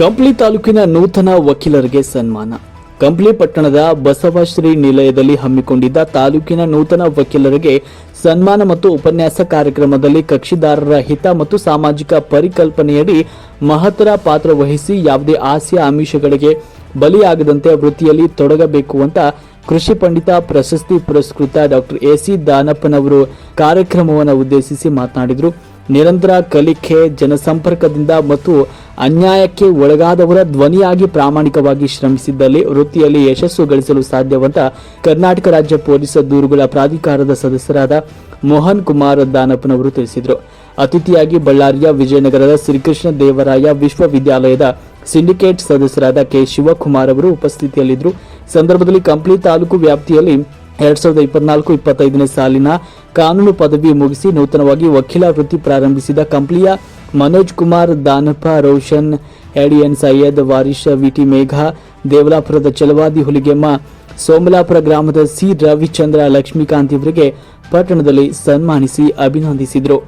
ಕಂಪ್ಲಿ ತಾಲೂಕಿನ ನೂತನ ವಕೀಲರಿಗೆ ಸನ್ಮಾನ. ಕಂಪ್ಲಿ ಪಟ್ಟಣದ ಬಸವಶ್ರೀ ನಿಲಯದಲ್ಲಿ ಹಮ್ಮಿಕೊಂಡಿದ್ದ ತಾಲೂಕಿನ ನೂತನ ವಕೀಲರಿಗೆ ಸನ್ಮಾನ ಮತ್ತು ಉಪನ್ಯಾಸ ಕಾರ್ಯಕ್ರಮದಲ್ಲಿ ಕಕ್ಷಿದಾರರ ಹಿತ ಮತ್ತು ಸಾಮಾಜಿಕ ಪರಿಕಲ್ಪನೆಯಡಿ ಮಹತ್ತರ ಪಾತ್ರ ವಹಿಸಿ ಯಾವುದೇ ಆಸೆ ಆಮಿಷಗಳಿಗೆ ಬಲಿಯಾಗದಂತೆ ವೃತ್ತಿಯಲ್ಲಿ ತೊಡಗಬೇಕು ಅಂತ ಕೃಷಿ ಪಂಡಿತ ಪ್ರಶಸ್ತಿ ಪುರಸ್ಕೃತ ಡಾಕ್ಟರ್ ಎ ಸಿ ದಾನಪ್ಪನವರು ಕಾರ್ಯಕ್ರಮವನ್ನು ಉದ್ದೇಶಿಸಿ ಮಾತನಾಡಿದರು. ನಿರಂತರ ಕಲಿಕೆ, ಜನಸಂಪರ್ಕದಿಂದ ಮತ್ತು ಅನ್ಯಾಯಕ್ಕೆ ಒಳಗಾದವರ ಧ್ವನಿಯಾಗಿ ಪ್ರಾಮಾಣಿಕವಾಗಿ ಶ್ರಮಿಸಿದ್ದಲ್ಲಿ ವೃತ್ತಿಯಲ್ಲಿ ಯಶಸ್ಸು ಗಳಿಸಲು ಸಾಧ್ಯವಂತ ಕರ್ನಾಟಕ ರಾಜ್ಯ ಪೊಲೀಸ್ ದೂರುಗಳ ಪ್ರಾಧಿಕಾರದ ಸದಸ್ಯರಾದ ಮೋಹನ್ ಕುಮಾರ್ ದಾನಪ್ಪನವರು ತಿಳಿಸಿದರು. ಅತಿಥಿಯಾಗಿ ಬಳ್ಳಾರಿಯ ವಿಜಯನಗರದ ಶ್ರೀಕೃಷ್ಣ ದೇವರಾಯ ವಿಶ್ವವಿದ್ಯಾಲಯದ ಸಿಂಡಿಕೇಟ್ ಸದಸ್ಯರಾದ ಕೆ ಶಿವಕುಮಾರ್ ಅವರು ಉಪಸ್ಥಿತಿಯಲ್ಲಿದ್ದರು. ಸಂದರ್ಭದಲ್ಲಿ ಕಂಪ್ಲಿ ತಾಲೂಕು ವ್ಯಾಪ್ತಿಯಲ್ಲಿ ಎರಡ್ ಸಾವಿರದ ಇಪ್ಪತ್ನಾಲ್ಕು ಇಪ್ಪತ್ತೈದನೇ ಸಾಲಿನ ಕಾನೂನು ಪದವಿ ಮುಗಿಸಿ ನೂತನವಾಗಿ ವಕೀಲ ವೃತ್ತಿ ಪ್ರಾರಂಭಿಸಿದ ಕಂಪ್ಲಿಯ ಮನೋಜ್ ಕುಮಾರ್ ದಾನಪ್ಪ, ರೋಷನ್, ಎಡಿಎನ್ ಸೈಯದ್ ವಾರಿಷ್ ವಿಟಿ ಮೇಘ, ದೇವಲಾಪುರದ ಚಲವಾದಿ ಹುಲಿಗೆಮ್ಮ, ಸೋಮಲಾಪುರ ಗ್ರಾಮದ ಸಿ ರವಿಚಂದ್ರ ಲಕ್ಷ್ಮೀಕಾಂತ್ ಇವರಿಗೆ ಪಟ್ಟಣದಲ್ಲಿ ಸನ್ಮಾನಿಸಿ ಅಭಿನಂದಿಸಿದರು.